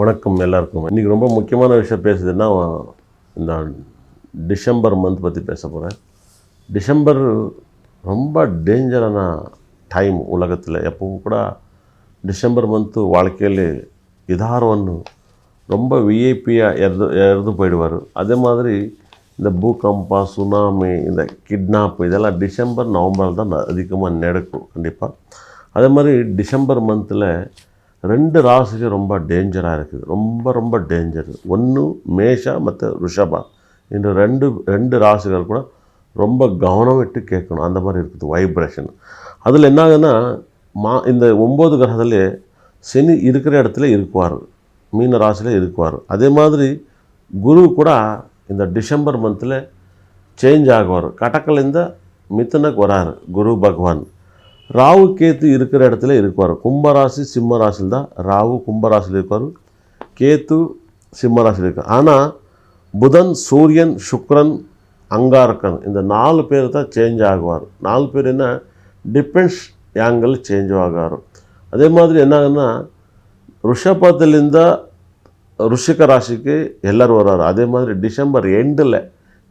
வணக்கம் எல்லாருக்கும். இன்றைக்கி ரொம்ப முக்கியமான விஷயம் பேசுதுன்னா இந்த டிசம்பர் மந்த் பற்றி பேச போகிறேன் டிசம்பர் ரொம்ப டேஞ்சரான டைம் உலகத்தில். எப்போவும் கூட டிசம்பர் மந்த்து வாழ்க்கையில் இதார் ஒன்று ரொம்ப விஐபியாக இறந்து இறந்து போயிடுவார். அதே மாதிரி இந்த பூகம்பா சுனாமி இந்த கிட்னாப் இதெல்லாம் டிசம்பர் நவம்பரில் தான் அதிகமாக நடக்கும் கண்டிப்பாக அதே மாதிரி டிசம்பர் மந்தில் ரெண்டு ராசிக்கு ரொம்ப டேஞ்சராக இருக்குது. ரொம்ப ரொம்ப டேஞ்சர் ஒன்று மேஷா மற்ற ரிஷபா இந்த ரெண்டு ரெண்டு ராசிகள் கூட ரொம்ப கவனம் விட்டு கேட்கணும். அந்த மாதிரி இருக்குது வைப்ரேஷன் அதில் என்ன ஆகுதுன்னா மா இந்த ஒம்பது கிரகத்திலே சனி இருக்கிற இடத்துல இருக்குவார் மீன ராசியில் இருக்குவார் அதே மாதிரி குரு கூட இந்த டிசம்பர் மந்தில் சேஞ்ச் ஆகுவார். கடக்கலேருந்து மித்தனுக்கு வராரு. குரு பகவான். ராகு கேத்து இருக்கிற இடத்துல இருப்பார். கும்பராசி சிம்ம ராசியில் தான் ராகு கும்பராசியில் இருப்பார். கேத்து சிம்மராசியில் இருக்கார். ஆனால் புதன் சூரியன் சுக்ரன் அங்காரக்கன் இந்த நாலு பேர் தான் சேஞ்ச் ஆகுவார். நாலு பேர் என்ன? டிபெண்ட்ஸ் ஆங்கிள் சேஞ்ச் ஆகுவார் அதே மாதிரி என்னாகுன்னா ரிஷபத்துலேருந்து ருஷிக ராசிக்கு எல்லோரும் வர்றாரு அதே மாதிரி டிசம்பர் எண்டில்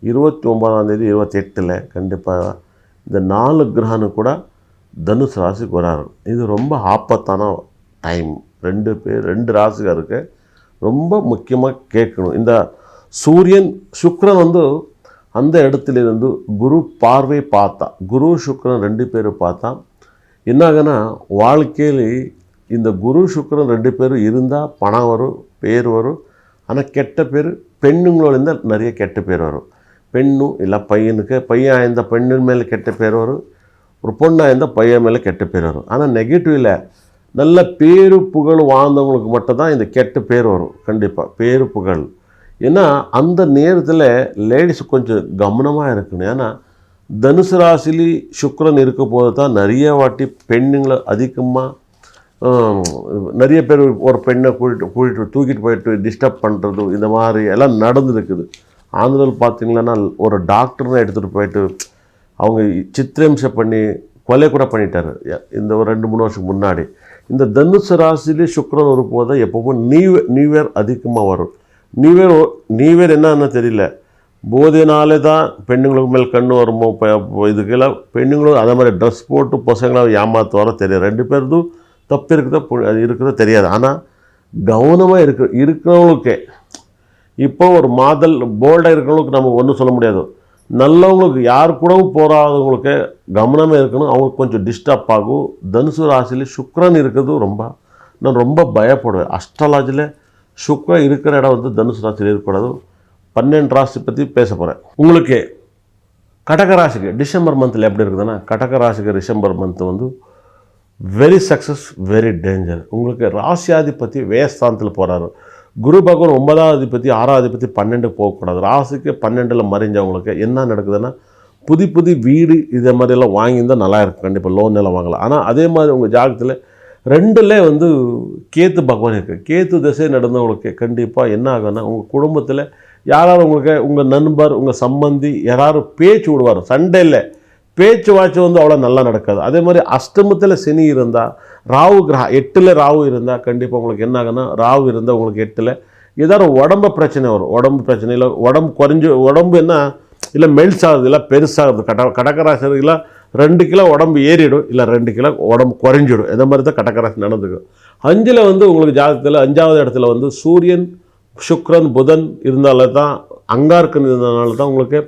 இருபத்தி ஒம்பதாம் தேதி இருபத்தி எட்டில் கண்டிப்பாக இந்த நாலு கிரகனும் கூட தனுஷ் ராசிக்கு வராரு. இது ரொம்ப ஆபத்தான டைம் ரெண்டு பேர் ரெண்டு ராசிக்காருக்கு ரொம்ப முக்கியமாக கேட்கணும். இந்த சூரியன் சுக்ரன் வந்து அந்த இடத்துலேருந்து குரு பார்வை பார்த்தா குரு சுக்ரன் ரெண்டு பேரும் பார்த்தா என்னாகனா வாழ்க்கையில் இந்த குரு சுக்ரன் ரெண்டு பேரும் இருந்தால் பணம் வரும் பேர் வரும். ஆனால் கெட்ட பேர் பெண்ணுங்களோட இருந்தால் நிறைய கெட்ட பேர் வரும். பெண்ணும் இல்லை பையனுக்கு பையன் இந்த பெண்ணின் மேலே கெட்ட பேர் வரும். ஒரு பொண்ணாக இருந்தால் பையன் மேலே கெட்ட பேர் வரும். ஆனால் நெகட்டிவில் நல்ல பேரு புகழ் வாழ்ந்தவங்களுக்கு மட்டும்தான் இந்த கெட்ட பேர் வரும். கண்டிப்பாக பேரு புகழ். ஏன்னா அந்த நேரத்தில் லேடிஸ் கொஞ்சம் கவனமாக இருக்கணும். ஏன்னா தனுசு ராசிலி சுக்கரன் இருக்க போது தான் நிறைய வாட்டி பெண்ணுங்களை அதிகமாக நிறைய பேர் ஒரு பெண்ணை கூட்டிட்டு கூட்டிட்டு தூக்கிட்டு போயிட்டு டிஸ்டர்ப் பண்ணுறது இந்த மாதிரி எல்லாம் நடந்துருக்குது. ஆந்திராவில் பார்த்தீங்கன்னா ஒரு டாக்டர்னு எடுத்துகிட்டு போயிட்டு அவங்க சித்திரம்சம் பண்ணி கொலை கூட பண்ணிட்டார். இந்த ஒரு ரெண்டு மூணு வருஷம் முன்னாடி. இந்த தனுசு ராசிலே ஒரு வரும்போது எப்பவும் நியூ நியூ இயர் அதிகமாக வரும். நியூ இயர் நியூ இயர் என்னன்னு தெரியல. போதைனாலே தான் பெண்ணுங்களுக்கு மேல் கண்ணு வருமோ இப்போ இதுக்கெல்லாம் பெண்ணுங்களும் அதே மாதிரி ட்ரெஸ் போட்டு பசங்களை வர தெரியாது. ரெண்டு பேருந்தும் தப்பு இருக்குதோ அது இருக்குதோ தெரியாது. ஆனால் கவனமாக இருக்கு இருக்கிறவங்களுக்கே. இப்போ ஒரு மாதல் போல்டாக இருக்கிறவங்களுக்கு நம்ம ஒன்றும் சொல்ல முடியாது. நல்லவங்களுக்கு யார் கூடவும் போகாதவங்களுக்கு கவனமாக இருக்கணும். அவங்களுக்கு கொஞ்சம் டிஸ்டர்ப் ஆகும். தனுசு ராசியில் சுக்ரன் இருக்கிறது ரொம்ப நான் ரொம்ப பயப்படுவேன். அஸ்ட்ராலஜியில் சுக்ரன் இருக்கிற இடம் வந்து தனுசு ராசியில் இருக்கக்கூடாது. பன்னெண்டு ராசி பற்றி பேச போகிறேன் உங்களுக்கு கடக ராசிக்கு டிசம்பர் மந்தில் எப்படி இருக்குதுன்னா கடக ராசிக்கு டிசம்பர் மந்த் வந்து வெரி சக்ஸஸ் வெரி டேஞ்சர் உங்களுக்கு ராசியாதிபதி வேஸ்தானத்தில் போகிறாரு குரு பகவான் ஒன்பதாவது அதிபதி ஆறாவது அதிபதி பன்னெண்டு போகக்கூடாது. ராசிக்கு பன்னெண்டில் மறைஞ்சவங்களுக்கு என்ன நடக்குதுன்னா புதி புதி வீடு இதை மாதிரியெல்லாம் வாங்கியிருந்தால் நல்லா இருக்கும். கண்டிப்பாக லோன் எல்லாம் வாங்கலாம். ஆனால் அதே மாதிரி உங்கள் ஜாகத்தில் ரெண்டில் வந்து கேத்து பகவான் இருக்குது கேத்து திசை நடந்தவங்களுக்கு கண்டிப்பாக என்ன ஆகும்னா உங்கள் குடும்பத்தில் யாராவது உங்களுக்கு உங்கள் நண்பர் உங்கள் சம்பந்தி யாராவது பேச்சு விடுவார். சண்டையில் பேச்சு வாட்சி வந்து அவ்வளோ நல்லா நடக்காது. அதே மாதிரி அஷ்டமத்தில் சனி இருந்தால் ராகு கிரக எட்டில் ராகு இருந்தால் கண்டிப்பாக உங்களுக்கு என்ன ஆகுதுன்னா ராகு இருந்தால் உங்களுக்கு எட்டில் ஏதாவது உடம்பு பிரச்சனை வரும். உடம்பு பிரச்சனை இல்லை உடம்பு குறைஞ்சி உடம்பு என்ன இல்லை மெல்ஸ் ஆகுது இல்லை பெருசாகுது கட கடக்கராசிலாம் ரெண்டு கிலோ உடம்பு ஏறிடும் இல்லை ரெண்டு கிலோ உடம்பு குறைஞ்சிடும். இந்த மாதிரி தான் கடக்கராசி நடந்துக்கும். அஞ்சில் வந்து உங்களுக்கு ஜாதகத்தில் அஞ்சாவது இடத்துல வந்து சூரியன் சுக்ரன் புதன் இருந்தால தான் அங்கார்க்கன் இருந்ததுனால தான் உங்களுக்கு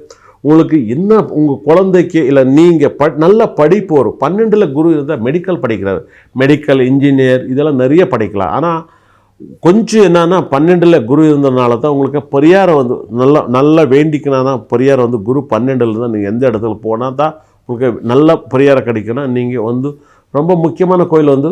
உங்களுக்கு என்ன உங்கள் குழந்தைக்கு இல்லை நீங்கள் ப நல்ல படிப்பு வரும். பன்னெண்டில் குரு இருந்தால் மெடிக்கல் படிக்கிறார். மெடிக்கல் இன்ஜினியர் இதெல்லாம் நிறைய படிக்கலாம். ஆனால் கொஞ்சம் என்னன்னா பன்னெண்டில் குரு இருந்ததுனால தான் உங்களுக்கு பரியாரம் வந்து நல்லா நல்லா வேண்டிக்கினா பரிகாரம் வந்து குரு பன்னெண்டில் இருந்தால் நீங்கள் எந்த இடத்துல போனால் தான் உங்களுக்கு நல்ல பரிகாரம் கிடைக்கணும் நீங்கள் வந்து ரொம்ப முக்கியமான கோயில் வந்து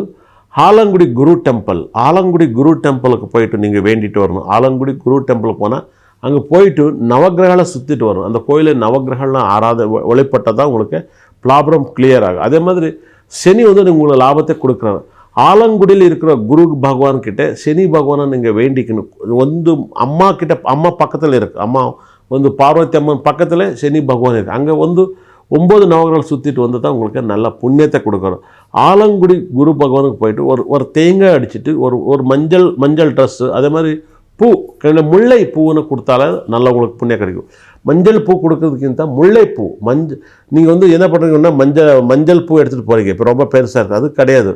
ஆலங்குடி குரு டெம்பிள் ஆலங்குடி குரு டெம்பிளுக்கு போயிட்டு நீங்கள் வேண்டிட்டு வரணும். ஆலங்குடி குரு டெம்பிள் போனால் அங்கே போயிட்டு நவக்கிரகளை சுற்றிட்டு வரும் அந்த கோயிலில் நவக்கிரகம்லாம் ஆறாத வழிபட்டால் தான் உங்களுக்கு ப்ராப்ளம் கிளியர் ஆகும். அதே மாதிரி சனி வந்து உங்களுக்கு லாபத்தை கொடுக்குறாங்க. ஆலங்குடியில் இருக்கிற குரு பகவான் கிட்ட சனி பகவானை நீங்கள் வேண்டிக்கணும். வந்து அம்மா கிட்ட அம்மா பக்கத்தில் இருக்குது அம்மா வந்து பார்வதி அம்மன் பக்கத்தில் சனி பகவான் இருக்குது அங்கே வந்து ஒம்பது நவகிரகம் சுற்றிட்டு வந்து தான் உங்களுக்கு நல்ல புண்ணியத்தை கொடுக்கணும். ஆலங்குடி குரு பகவானுக்கு போயிட்டு ஒரு ஒரு தேங்காய் அடிச்சுட்டு ஒரு ஒரு மஞ்சள் மஞ்சள் ட்ரெஸ்ஸு அதே மாதிரி பூ கிட்ட முல்லை பூன்னு கொடுத்தாலே நல்லா உங்களுக்கு புண்ணியம் கிடைக்கும். மஞ்சள் பூ கொடுக்கறதுக்கிட்ட முல்லைப்பூ மஞ்சள் நீங்கள் வந்து என்ன பண்ணுறீங்கன்னா மஞ்சள் மஞ்சள் பூ எடுத்துகிட்டு போகிறீங்க இப்போ ரொம்ப பெருசாக இருக்குது அது கிடையாது.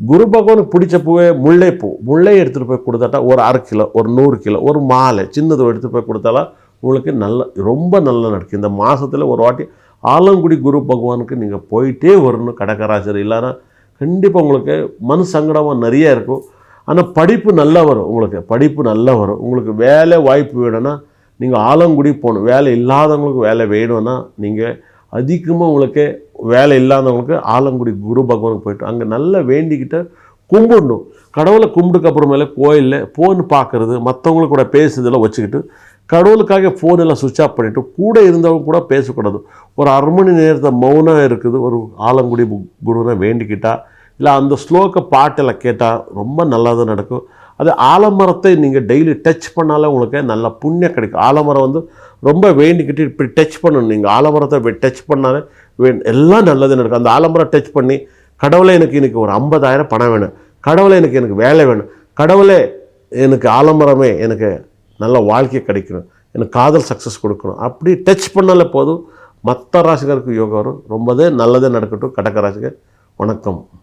குரு பகவானுக்கு பிடிச்ச பூவே முல்லைப்பூ முல்லை எடுத்துகிட்டு போய் கொடுத்தாட்டா ஒரு அரை கிலோ ஒரு நூறு கிலோ ஒரு மாலை சின்னது எடுத்துகிட்டு போய் கொடுத்தாலும் உங்களுக்கு நல்ல ரொம்ப நல்லா நடக்கும். இந்த மாதத்தில் ஒரு வாட்டி ஆலங்குடி குரு பகவானுக்கு நீங்கள் போயிட்டே வரணும் கடகராசர் இல்லைன்னா கண்டிப்பாக உங்களுக்கு மனு சங்கடமாக நிறைய இருக்கும். ஆனால் படிப்பு நல்லா வரும் உங்களுக்கு. படிப்பு நல்லா வரும். உங்களுக்கு வேலை வாய்ப்பு வேணும்னா நீங்கள் ஆலங்குடி போகணும். வேலை இல்லாதவங்களுக்கு வேலை வேணும்னா நீங்கள் அதிகமாக உங்களுக்கு வேலை இல்லாதவங்களுக்கு ஆலங்குடி குரு பகவானுக்கு போயிட்டு அங்கே நல்லா வேண்டிக்கிட்டு கும்பிடணும். கடவுளை கும்பிட்டுக்கு அப்புறமேல கோயிலில் ஃபோன் பார்க்குறது மற்றவங்களுக்கு கூட பேசுறதெல்லாம் வச்சுக்கிட்டு கடவுளுக்காக ஃபோன் எல்லாம் சுவிட்ச் ஆஃப் பண்ணிவிட்டு கூட இருந்தவங்க கூட பேசக்கூடாது. ஒரு அரை மணி நேரத்தை மௌனம் இருக்குது. ஒரு ஆலங்குடி குருவை வேண்டிக்கிட்டால் இல்லை அந்த ஸ்லோக பாட்டெல்லாம் கேட்டால் ரொம்ப நல்லது நடக்கும். அது ஆலமரத்தை நீங்கள் டெய்லி டச் பண்ணாலே உங்களுக்கு நல்ல புண்ணியம் கிடைக்கும். ஆலமரம் வந்து ரொம்ப வேண்டிக்கிட்டு இப்படி டச் பண்ணணும். நீங்கள் ஆலமரத்தை டச் பண்ணாலே வே எல்லாம் நல்லது நடக்கும். அந்த ஆலமரம் டச் பண்ணி கடவுளே எனக்கு இன்றைக்கி ஒரு ஐம்பதாயிரம் பணம் வேணும். கடவுளே எனக்கு எனக்கு வேலை வேணும். கடவுளே எனக்கு ஆலமரமே எனக்கு நல்ல வாழ்க்கை கிடைக்கணும். எனக்கு காதல் சக்ஸஸ் கொடுக்கணும். அப்படி டச் பண்ணாலே போதும். மற்ற ராசிகருக்கு யோகா வரும். ரொம்பவே நல்லதே நடக்கட்டும். கடக ராசிகர் வணக்கம்.